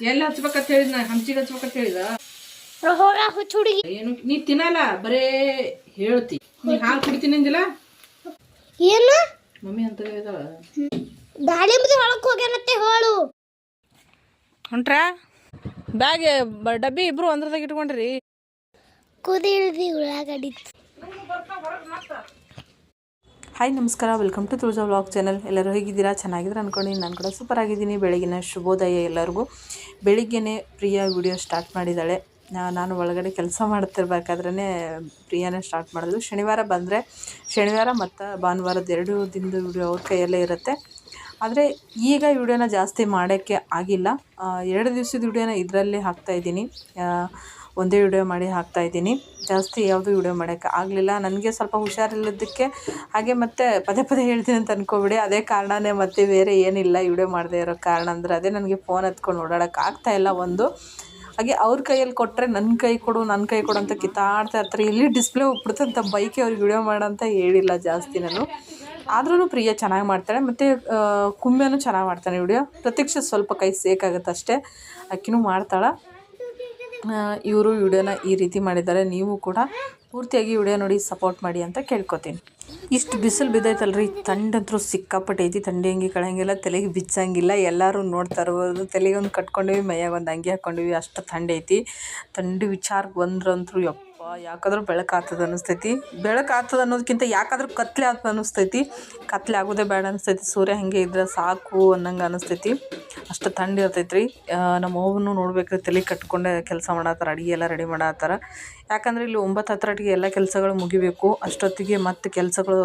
ಎಲ್ಲಿ ಹಚ್ಬೇಕಂತ ಹೇಳಿದ್ ನಾ ಹಂಚಿಗೆ ಹಚ್ಬೇಕಂತ ಹೇಳಿದ ಹೋಗ ಹುಚ್ಚ ಹುಡುಗಿ ಏನು ನೀ ತಿನ್ನಲ್ಲ ಬರೇ ಹೇಳ್ತಿ. ನೀ ಹಾಲು ಕುಡಿತೀನಿ ಅಂದಿಲ್ಲ? ಏನು? ಮಮ್ಮಿ ಅಂತ ಹೇಳಿದಾಳ. ದಾಳಿಂಬದಿ ಹೊಳಕ್ ಹೋಗ್ಯಾನತ್ತೆ ಹೋಳು. ಹೊಂಟ್ರ? ಬ್ಯಾಗ್ ಡಬ್ಬಿ ಇಬ್ರು ಒಂದ್ರದಾಗ ಇಟ್ಕೊಂಡ್ರಿ. ಕುದಿ ಇಳ್ದಿ ಉಳ್ಳಾಗಡ್ಡಿ ಹಾಯ್ ನಮಸ್ಕಾರ. Welcome to Tulaja vlog channel ಎಲ್ಲರೂ ಹೇಗಿದ್ದೀರಾ? ಚೆನ್ನಾಗಿದ್ದೀರಾ ಅಂದ್ಕೊಂಡು ನಾನು ಕೂಡ ಸೂಪರ್ ಆಗಿದ್ದೀನಿ. ಬೆಳಗಿನ ಶುಭೋದಯ ಎಲ್ಲರಿಗೂ. ಬೆಳಿಗ್ಗೆನೇ ಪ್ರಿಯಾ ವಿಡಿಯೋ ಸ್ಟಾರ್ಟ್ ಮಾಡಿದ್ದಾಳೆ ನಾನು ಒಳಗಡೆ ಕೆಲಸ ಮಾಡ್ತಿರ್ಬೇಕಾದ್ರೇ ಪ್ರಿಯಾನೇ ಸ್ಟಾರ್ಟ್ ಮಾಡಿದ್ಲು. ಶನಿವಾರ ಬಂದರೆ, ಶನಿವಾರ ಮತ್ತು ಭಾನುವಾರದ ಎರಡು ದಿನದ ವಿಡಿಯೋ ಅವ್ರ ಕೈಯಲ್ಲೇ ಇರುತ್ತೆ. ಆದರೆ ಈಗ ವಿಡಿಯೋನ ಜಾಸ್ತಿ ಮಾಡೋಕ್ಕೆ ಆಗಿಲ್ಲ. ಎರಡು ದಿವಸದ ವಿಡಿಯೋನ ಇದರಲ್ಲೇ ಹಾಕ್ತಾಯಿದ್ದೀನಿ ಒಂದೇ ವಿಡಿಯೋ ಮಾಡಿ ಹಾಕ್ತಾ ಇದ್ದೀನಿ. ಜಾಸ್ತಿ ಯಾವುದೂ ವಿಡಿಯೋ ಮಾಡೋಕ್ಕೆ ಆಗಲಿಲ್ಲ. ನನಗೆ ಸ್ವಲ್ಪ ಹುಷಾರಿಲ್ಲದಕ್ಕೆ ಹಾಗೆ ಮತ್ತೆ ಪದೇ ಪದೇ ಹೇಳ್ತೀನಿ ಅಂತ ಅಂದ್ಕೋಬಿಡಿ ಅದೇ ಕಾರಣನೇ ಮತ್ತೆ ಬೇರೆ ಏನಿಲ್ಲ. ವಿಡಿಯೋ ಮಾಡದೇ ಇರೋ ಕಾರಣ ಅಂದರೆ ಅದೇ ನನಗೆ ಫೋನ್ ಹತ್ಕೊಂಡು ಓಡಾಡೋಕೆ ಆಗ್ತಾ ಇಲ್ಲ ಒಂದು. ಹಾಗೆ ಅವ್ರ ಕೈಯಲ್ಲಿ ಕೊಟ್ಟರೆ ನನ್ನ ಕೈ ಕೊಡು ನನ್ನ ಕೈ ಕೊಡು ಅಂತ ಕಿತ್ತಾಡ್ತಾ ಇರ್ತಾರೆ. ಇಲ್ಲಿ ಡಿಸ್ಪ್ಲೇ ಹೋಗ್ಬಿಡುತ್ತೆ ಅಂತ ಬೈಕೆ ಅವ್ರಿಗೆ ವಿಡಿಯೋ ಮಾಡೋಂತ ಹೇಳಿಲ್ಲ ಜಾಸ್ತಿ ನಾನು. ಆದ್ರೂ ಪ್ರಿಯ ಚೆನ್ನಾಗಿ ಮಾಡ್ತಾಳೆ. ಮತ್ತು ಕುಂಬೆನೂ ಚೆನ್ನಾಗಿ ಮಾಡ್ತಾನೆ ವಿಡಿಯೋ. ಪ್ರತ್ಯಕ್ಷ ಸ್ವಲ್ಪ ಕೈ ಸೇಕಾಗುತ್ತೆ ಅಷ್ಟೇ ಅಕ್ಕಿನೂ ಮಾಡ್ತಾಳೆ. ಇವರು ವಿಡಿಯೋನ ಈ ರೀತಿ ಮಾಡಿದ್ದಾರೆ. ನೀವು ಕೂಡ ಪೂರ್ತಿಯಾಗಿ ವಿಡಿಯೋ ನೋಡಿ ಸಪೋರ್ಟ್ ಮಾಡಿ ಅಂತ ಕೇಳ್ಕೊತೀನಿ. ಇಷ್ಟು ಬಿಸಿಲು ಬಿದ್ದೈತಲ್ರಿ. ತಂಡಂತರೂ ಸಿಕ್ಕಾಪಟ್ಟೆ ಐತಿ ತಂಡಿ ಅಂಗಿ ಕಳಂಗಿಲ್ಲ, ತಲೆಗೆ ಬಿಚ್ಚಂಗಿಲ್ಲ. ಎಲ್ಲರೂ ನೋಡ್ತಾ ಇರ್ಬೋದು. ತಲೆಗೆ ಒಂದು ಕಟ್ಕೊಂಡಿವಿ, ಮೈಯಾಗ ಒಂದು ಅಂಗಿ ಹಾಕ್ಕೊಂಡಿವಿ ಅಷ್ಟು ತಂಡೈತಿ. ಐತಿ ಥಂಡಿ ವಿಚಾರಕ್ಕೆ ಬಂದ್ರಂತೂ ಯಪ್ಪ ಯಾಕಾದ್ರೂ ಬೆಳಕು ಆಗ್ತದೆ ಅನ್ನಿಸ್ತೈತಿ. ಬೆಳಕು ಆಗ್ತದೆ ಅನ್ನೋದಕ್ಕಿಂತ ಯಾಕಾದ್ರೂ ಕತ್ಲೆ ಆಗ್ತದೆ ಅನಿಸ್ತೈತಿ ಕತ್ಲೆ ಆಗೋದೇ ಬೇಡ ಅನಿಸ್ತೈತಿ ಸೂರ್ಯ ಹಾಗೆ ಇದ್ರೆ ಸಾಕು ಅನ್ನಂಗೆ ಅನಿಸ್ತೈತಿ ಅಷ್ಟು ಥಂಡಿ ಇರ್ತೈತೆ ನಮ್ಮ ಅವ್ವನು ನೋಡ್ಬೇಕ್ರಿ, ತಲೆ ಕಟ್ಕೊಂಡೆ ಕೆಲಸ ಮಾಡತ್ತಾರ, ಅಡುಗೆ ಎಲ್ಲ ರೆಡಿ ಮಾಡತ್ತಾರ. ಯಾಕಂದ್ರೆ ಇಲ್ಲಿ ಒಂಬತ್ತು ಹತ್ತರಟಿಗೆ ಎಲ್ಲ ಕೆಲಸಗಳು ಮುಗಿಬೇಕು. ಅಷ್ಟೊತ್ತಿಗೆ ಮತ್ತೆ ಕೆಲಸಗಳು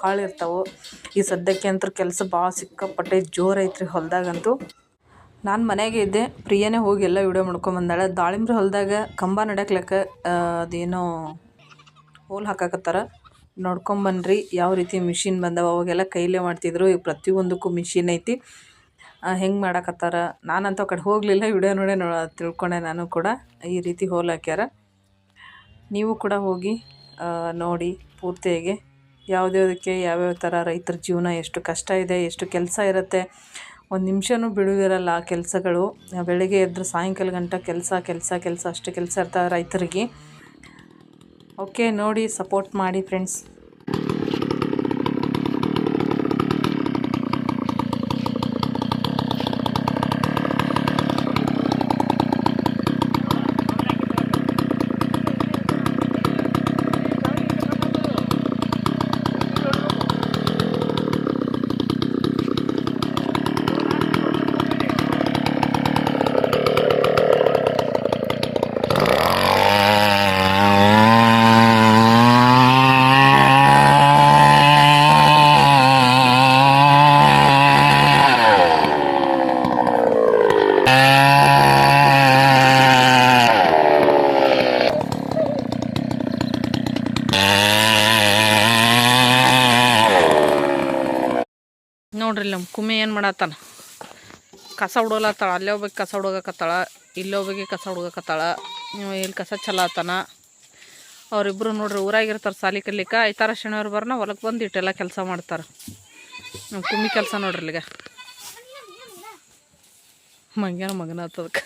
ಭಾಳ ಇರ್ತಾವೆ. ಈ ಸದ್ಯಕ್ಕೆ ಅಂತ ಕೆಲಸ ಭಾಳ ಸಿಕ್ಕಾಪಟ್ಟೆ ಜೋರು ಐತ್ರಿ ಹೊಲ್ದಾಗಂತೂ. ನಾನು ಮನೆಗೆ ಇದ್ದೆ, ಪ್ರಿಯನೇ ಹೋಗಿ ಎಲ್ಲ ವಿಡಿಯೋ ಮಾಡ್ಕೊಂಬಂದಾಳೆ ದಾಳಿಂಬ್ರಿ ಹೊಲದಾಗ ಕಂಬ ನಡಕ್ಲಕ್ಕ ಅದೇನೋ ಹೋಲ್ ಹಾಕಾಕತ್ತಾರ. ನೋಡ್ಕೊಂಬನ್ರಿ ಯಾವ ರೀತಿ ಮಿಷಿನ್ ಬಂದವ. ಅವಾಗೆಲ್ಲ ಕೈಲೇ ಮಾಡ್ತಿದ್ರು ಈಗ ಪ್ರತಿಯೊಂದಕ್ಕೂ ಮಿಷಿನ್ ಐತಿ. ಹೆಂಗೆ ಮಾಡಾಕತ್ತಾರ? ನಾನಂತೂ ಕಡೆ ಹೋಗಲಿಲ್ಲ, ವಿಡಿಯೋ ನೋಡೇ ನೋ, ತಿಳ್ಕೊಂಡೆ ನಾನು ಕೂಡ. ಈ ರೀತಿ ಹೋಲ್ ಹಾಕ್ಯಾರ. ನೀವು ಕೂಡ ಹೋಗಿ ನೋಡಿ ಪೂರ್ತಿಯಾಗಿ. ಯಾವುದ್ಯಾವುದಕ್ಕೆ, ಯಾವ್ಯಾವ ಥರ ರೈತರ ಜೀವನ, ಎಷ್ಟು ಕಷ್ಟ ಇದೆ, ಎಷ್ಟು ಕೆಲಸ ಇರುತ್ತೆ ಒಂದು ನಿಮಿಷನೂ ಬಿಡುವಿರಲ್ಲ ಆ ಕೆಲಸಗಳು. ಬೆಳಗ್ಗೆ ಎದ್ರೆ ಸಾಯಂಕಾಲ ಗಂಟ ಕೆಲಸ ಕೆಲಸ ಕೆಲಸ, ಅಷ್ಟು ಕೆಲಸ ಇರ್ತಾರೆ ರೈತರಿಗೆ. ಓಕೆ ನೋಡಿ ಸಪೋರ್ಟ್ ಮಾಡಿ ಫ್ರೆಂಡ್ಸ್ ನೋಡ್ರಿ ನಮ್ಮ ಕುಮ್ಮಿ ಏನು ಮಾಡತ್ತಾನ ಕಸ ಹುಡೋಲತ್ತಾಳ ಅಲ್ಲೇ ಹೋಗ್ಬೇಕು ಕಸ ಹುಡುಗಕತ್ತಾಳ ಇಲ್ಲೇ ಹೋಗಿ ಕಸ ಹುಡುಗಕತ್ತಾಳ ನೀವು ಇಲ್ಲಿ ಕಸ ಚಲಾತಾನ? ಅವರಿಬ್ಬರು ನೋಡ್ರಿ ಊರಾಗಿರ್ತಾರೆ ಸಾಲಿ ಕಲಿಕ, ಐತಾರ ಶನಿವಾರ ಬರೋಣ ಹೊಲಕ್ಕೆ ಬಂದು ಇಟ್ಟೆಲ್ಲ ಕೆಲಸ ಮಾಡ್ತಾರೆ. ನಮ್ಮ ಕುಮ್ಮಿ ಕೆಲಸ ನೋಡ್ರಿ ಇಲ್ಲಿಗ. ಮಂಗ್ಯಾನ ಮಗನ ಆತದಕ್ಕೆ.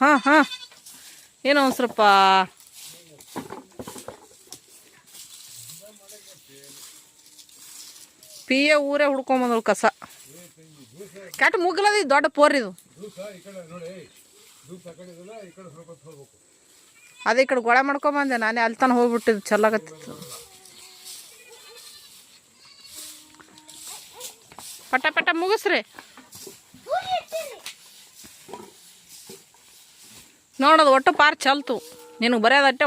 ಹಾಂ ಹಾಂ. ಏನು ಅವಸರಪ್ಪ ಪಿ ಎ ಊರೇ ಹುಡ್ಕೊಂಬಂದಳು ಕಸ. ಕೆಟ್ಟ ಮುಗ್ಲದ ಇದು ದೊಡ್ಡ ಪೋರ್ ಇದು. ಅದೇ ಈ ಕಡೆ ಗೊಳೆ ಮಾಡ್ಕೊಂಬಂದೆ ನಾನೇ ಅಲ್ಲಿ ತನಕ ಹೋಗ್ಬಿಟ್ಟಿದ್ದು ಚೆಲ್ಲಾಗತ್ತಿತ್ತು ಪಟ ಪಟ ಮುಗಿಸ್ರಿ. ನೋಡೋದು ಒಟ್ಟು ಪಾರ್ ಚಲ್ತು. ನಿನಗೆ ಬರೆಯೋದಟ್ಟೆ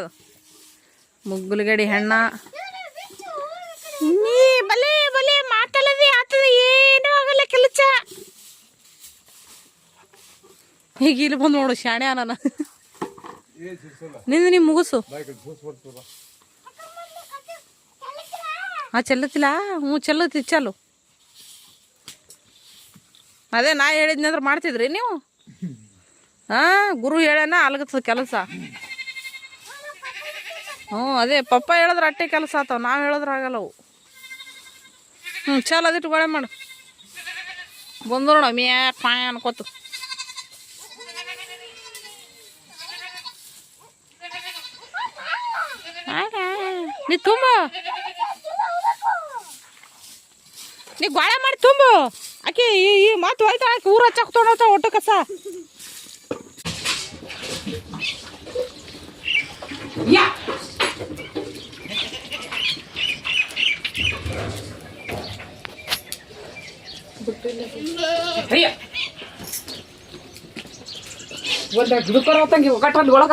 ಅದು ಮುಗ್ಗುಲಗಡಿ ಹೆಣ್ಣ ನೀ ಬಲೆ ಬಲೆ ಮಾತಲ್ಲದೆ ಆತದ ಏನೂ ಆಗಲ್ಲ ಕೆಲಸ ಈಗ ಇಲ್ಲಿ ಬಂದು ನೋಡು ಶಾಣೆ ನಾನು ನಿಂದು ನೀವು ಮುಗಿಸು. ಹಾಂ ಚೆಲ್ಲತಿಲ್ಲ ಹ್ಞೂ ಚೆಲ್ಲತಿ ಚಲು ಅದೇ ನಾ ಹೇಳಿದ್ನಂದ್ರೆ ಮಾಡ್ತಿದ್ರಿ ನೀವು? ಹಾಂ ಗುರು ಹೇಳ್ಯಾನ ಅಲ್ಗತ್ತದ ಕೆಲಸ. ಹ್ಞೂ ಅದೇ ಪಪ್ಪ ಹೇಳಿದ್ರೆ ಅಟ್ಟೆ ಕೆಲಸ ಆತಾವ ನಾವು ಹೇಳಿದ್ರೆ ಆಗಲ್ಲ ಅವು. ಹ್ಞೂ ಚಲ್ ಅದಿಟ್ಟು ಗೊಳೆ ಮಾಡು. ಬಂದು ನೋಡ ಮ್ಯಾ ಪಾಯ ಅನ್ಕೋತ. ನೀ ತುಂಬ. ನೀ ಗೋಳೆ ಮಾಡಿ ತುಂಬು. ಆಕೆ ಈ ಈ ಮಾತು ಹೋಯ್ತಾ ಆಕೆ ಊರ ಹಚ್ಚಕ್ ತೊಗೊಂಡೋತ ಒಟ್ಟು ಕಸ. ಯಾ. ಅಯ್ಯ ಒಂದು ಗಿಡಕರ ಹೊತ್ತಂಗೆ ಒಗಟ್ಟಲ್ಲಿ ಒಳಗ.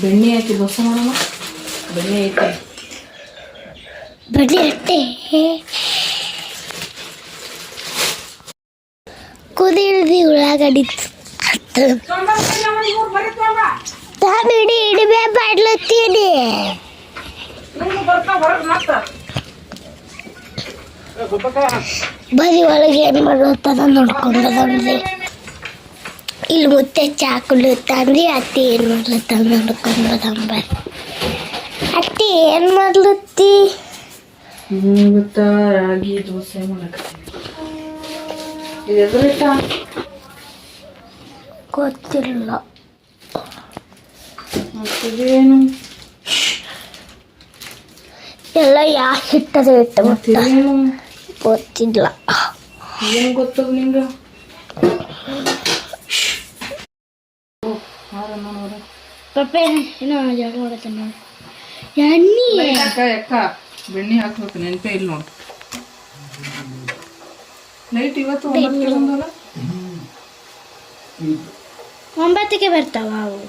ಬೆಣ್ಣೆ ಹಾಕಿ ದೋಸೆ ಮಾಡೋಣ ಬೆಣ್ಣೆ ಐತೆ ಬಡ್ಲಿ ಅಟ್ಟೆ ಕುದಿಲ್ದಿ ಉಳ್ಳಾಗಡ್ಡಿ ಬಾಡ್ಲತ್ತೀನಿ ಬರೀ ಒಳಗೆ ಏನು ಮಾಡುತ್ತಾನ ನೋಡ್ಕೊಂಡದನ್ರಿ ಇಲ್ಲಿ ಮುತ್ತೆ ಚಾಕುಲತ್ತಂದ್ರಿ ಅತ್ತಿ ಏನು ಮಾಡ್ಲತ್ತ ನೋಡ್ಕೊಂಡದಂಬ ಅತ್ತಿ ಏನು ಮಾಡ್ಲತ್ತಿ ರಾಗಿ ದೋಸೆ ಮಾಡಕ್ಕೆ ಗೊತ್ತಿಲ್ಲ. ಮತ್ತಿದೇನು ಎಲ್ಲ ಯಾ ಹಿಟ್ಟದ ಇಟ್ಟ ಮತ್ತಿದೇನು ಗೊತ್ತಿಲ್ಲ. ಏನು ಗೊತ್ತದ ನಿಂಗೆ? ಪಪ್ಪೆ ಏನೋ ಜಾಗ ಮಾಡತ್ತೆ ನೋಡಿ ಎಣ್ಣೆ. ಅಕ್ಕ ಅಕ್ಕ ಬೆಣ್ಣೆ ಹಾಕ್ಬೇಕು ನೆನಪೇ ಇಲ್ಲ ನೋಡಿ. ಲೈಟ್ ಇವತ್ತು ಒಂಬತ್ತು ಒಂಬತ್ತಿಗೆ ಬರ್ತಾವ ಅವು.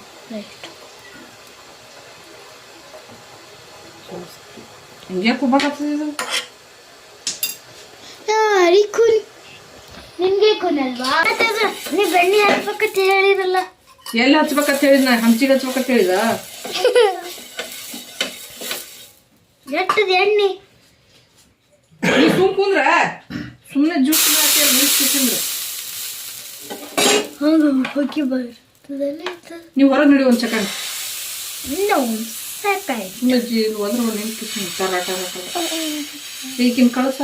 ಹಿಂಗೆ ಕುಬ್ಬಾಕತ್ತದ ಇದು? ಅರಿಕುನ್ ನಿನ್ಗೆ ಕುನಲ್ವಾ ನೀ ಬೆಣ್ಣೆ ಹಚ್ಬೇಕಂತ ಹೇಳಿರಲ್ಲ ಎಲ್ಲಿ ಹಚ್ಬೇಕಂತ ಹೇಳಿದ್? ನಾ ಹಂಚಿಗೆ ಹಚ್ಬೇಕಂತ ಹೇಳಿದ? ಎಟ್ಟದ ಎಣ್ಣೆ. ನೀ ಸುಮ್ ಕುಂದ್ರ? ಸುಮ್ಮನೆ ಜ್ಯೂಸ್ ಮಾಡ್ತೀರ ತಿಂದ್ರ ಹೌದು ಹೋಗಿ ಬರ್ತದಲ್ಲ ನೀವು ಹೊರಗೆ ನಡಿ ಒಂದು ಸೆಕೆಂಡ್. ಸಾಕಾಯ್ತು ಒಂದು ಈಗಿನ ಕಳಸ?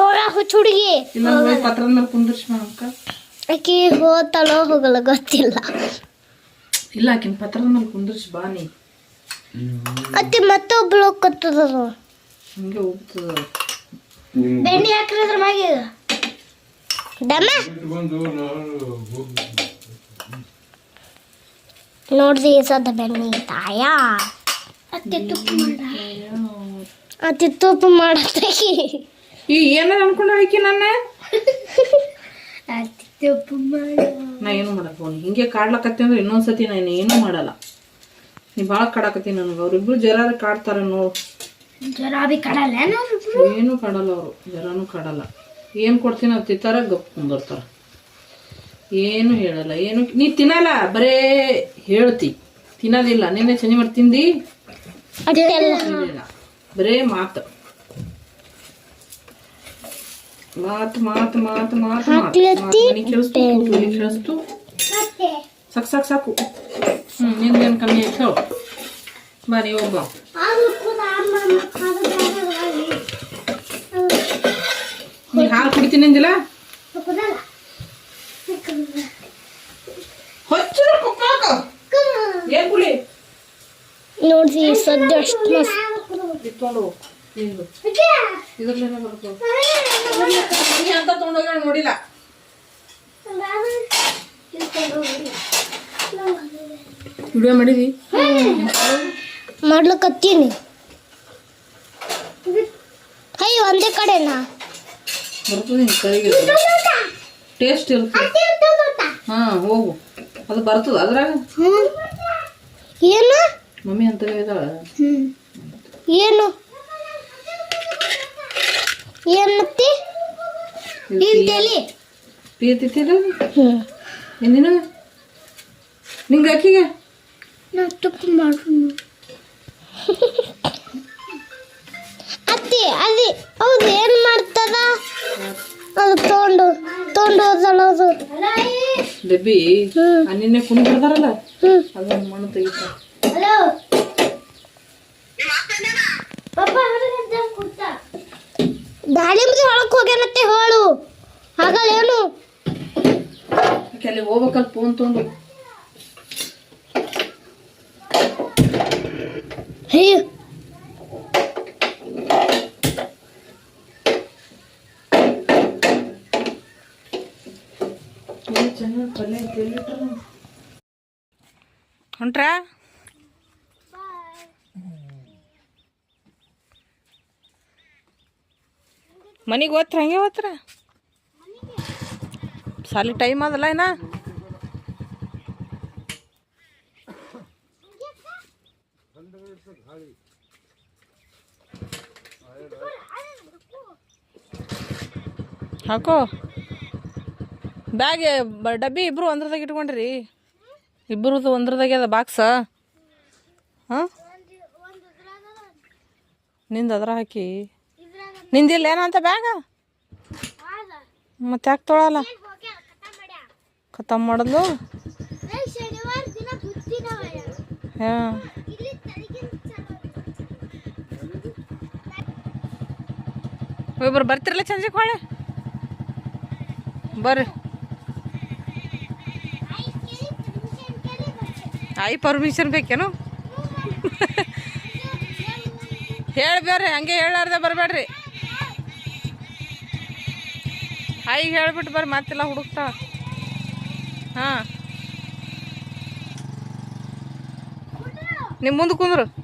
ಹೊರ ಹುಚ್ಚ ಹುಡುಗಿ. ಇಲ್ಲ ಪತ್ರದ ಮೇಲೆ ಕುಂದಿರ್ಸಿ ಅಕ್ಕ. ಆಕಿ ಹೋತಾಳೋ ಹೋಗಲ್ಲ ಗೊತ್ತಿಲ್ಲ. ಇಲ್ಲ ಆಕಿನ ಪತ್ರದ ಮೇಲೆ ಕುಂದಿರ್ಸಿ ಬಾ ನೀ. ಅತ್ತಿ ಮತ್ತೊಬ್ಳು ಕತ್ತದ ಹಂಗೆ ಹೋಗ್ತದ ಬೆಣ್ಣೆ ಹಾಕಿದ್ರ ಮ್ಯಾಗ ಡಮ್ಮ. ನೋಡ್ದಿ ಸದ ಬೆಣ್ಣೆ ತಾಯ. ಅತ್ತೆ ತುಪ್ಪ ಮಾಡ ಅತ್ತೆ ತುಪ್ಪ ಮಾಡತ್ತಾಗಿ ಈ ಏನಾರ ಅನ್ಕೊಂಡ ಆಕಿ ನನ್ನ? ಅತ್ತೆ ತುಪ್ಪ ಮಾಡ. ನಾ ಏನು ಮಾಡಕ್ ಹೋಗಿ ಹಿಂಗೆ ಕಾಡ್ಲಕತ್ತಿ ಅಂದ್ರೆ ಇನ್ನೊಂದ್ಸತಿ ನಾನು ಏನೂ ಮಾಡಲ್ಲ. ನೀ ಭಾಳ ಕಾಡಕತ್ತಿ ನನಗೆ. ಅವ್ರಿಬ್ರು ಜರ ಕಾಡ್ತಾರ ನೋಡು. ಜರಾ ಬಿ ಕಡಲ್ಲ ಏನು ಕಾಡಲ್ಲ ಅವರು. ಜರಾನು ಕಾಡಲ್ಲ. ಏನು ಕೊಡ್ತೀನಿ ಅಂತ ತಿಂತಾರ ಗಪ್ ಕುಂದಿರ್ತಾರ. ಏನು ಹೇಳಲ್ಲ ಏನು ನೀ ತಿನ್ನಲ್ಲ ಬರೇ ಹೇಳ್ತಿ. ತಿನ್ನೋದಿಲ್ಲ ನಿನ್ನೆ ಚೆನ್ನಾಗಿ ಮಾಡಿ ತಿಂದಿ? ಬರೇ ಮಾತು. ಮಾತು ಮಾತು ಮಾತು ಮಾತು ಮನೆ ಕೇಳಿಸ್ತು ಸಾಕು ಸಾಕು ಸಾಕು. ಹ್ಞೂ ನಿಂದೇನು ಕಮ್ಮಿ ಆಯ್ತು ಹೇಳು. ಬರೀ ಒಬ್ಬ ಹೊಚ್ಚಿದ ಕುಕ್ಕಾಕ. ಏನ್ ನೋಡ್ರಿ ಸದ್ಯ ಅಷ್ಟು ಮಸ್ತ್. ಇಟ್ಕೊಂಡು ಇದು ಇದ್ರಲ್ಲೇನೆ ಬರ್ತದೆ ನೀ ಅಂತ ತೊಗೊಂಡೋಗಿ ನೋಡಿಲ್ಲ. ವಿಡಿಯೋ ಮಾಡಿದಿ? ಮಾಡ್ಲಕತ್ತೀನಿ. ಅಯ್ಯೋ ಒಂದೇ ಕಡೆನಾ? ಬರ್ತದೆ ನಿನ್ ಕೈಗೆ? ಟೇಸ್ಟ್ ಇರುತ್ತೆ. ಹಾ ಹೋಗು. ಅದು ಬರ್ತದೆ ಅದ್ರಾಗ? ಏನು? ಮಮ್ಮಿ ಅಂತ ಹೇಳಿದಾಳ. ಏನು? ಏನತ್ತಿ ಪೀತಿತ್ತಿಲ್ಲ ಹ್ಞೂ. ಎಂದಿನ ನಿಂಗೆ ಅಕ್ಕಿಗೆ? ನಾ ತುಪ್ಪ ಮಾಡು ಅತ್ತಿ ಅಲ್ಲಿ ಹೌದು ತೊಂಡು ಅದು. ಡಬ್ಬಿ ಹ್ಞೂ ನಿನ್ನೆ ಕುಣಿ ಬಿಡ್ತಾರಲ್ಲ ಹ್ಞೂ ಅದನ್ನ ಮಣ್ಣು ತೆಗಿತ. ಹಲೋ? ದಾಳಿಂಬಿ ಹೊಳಕ್ ಹೋಗ್ಯಾನತ್ತೆ ಹೇಳು. ಆಕೆ ಅಲ್ಲಿ ಹೋಗ್ಬೇಕಲ್ಲ ಫೋನ್ ತೊಗೊಂಡು? ಹೇ ಹೊಂಟ್ರಾ ಮನೆಗೆ ಓದ್ರ ಹಂಗೆ ಓದ್ರ ಸಾಲಿ ಟೈಮ್ ಅದಲ್ಲ ಏನ ಹಾಕೋ. ಬ್ಯಾಗ್ ಡಬ್ಬಿ ಇಬ್ರು ಒಂದ್ರದಾಗ ಇಟ್ಕೊಂಡ್ರಿ. ಇಬ್ಬರದು ಒಂದ್ರದಾಗೆ ಅದ ಬಾಕ್ಸ. ಹಾಂ? ನಿಂದು ಅದ್ರ ಹಾಕಿ. ನಿಂದಿಲ್ಲ ಏನಂತ ಬ್ಯಾಗ? ಮತ್ತೆ ಯಾಕೆ ತೊಳಲ್ಲ? ಖತಮ್ ಮಾಡಿದ್ಲು? ಹಾಂ. ಇಬ್ಬರು ಬರ್ತಿರಲ್ಲ ಸಂಜೆಗೆ ಬರ್ರಿ. ಆಯಿ ಪರ್ಮಿಷನ್ ಬೇಕೇನು? ಹೇಳ್ಬೇಡ್ರಿ ಹಂಗೆ ಹೇಳಾರ್ದೆ ಬರಬೇಡ್ರಿ. ಹೈ ಹೇಳ್ಬಿಟ್ಟು ಬರ್ರಿ, ಮತ್ತೆಲ್ಲ ಹುಡುಕ್ತಾಳ. ಹಾಂ. ನಿಮ್ಮ ಮುಂದೆ ಕುಂದ್ರು.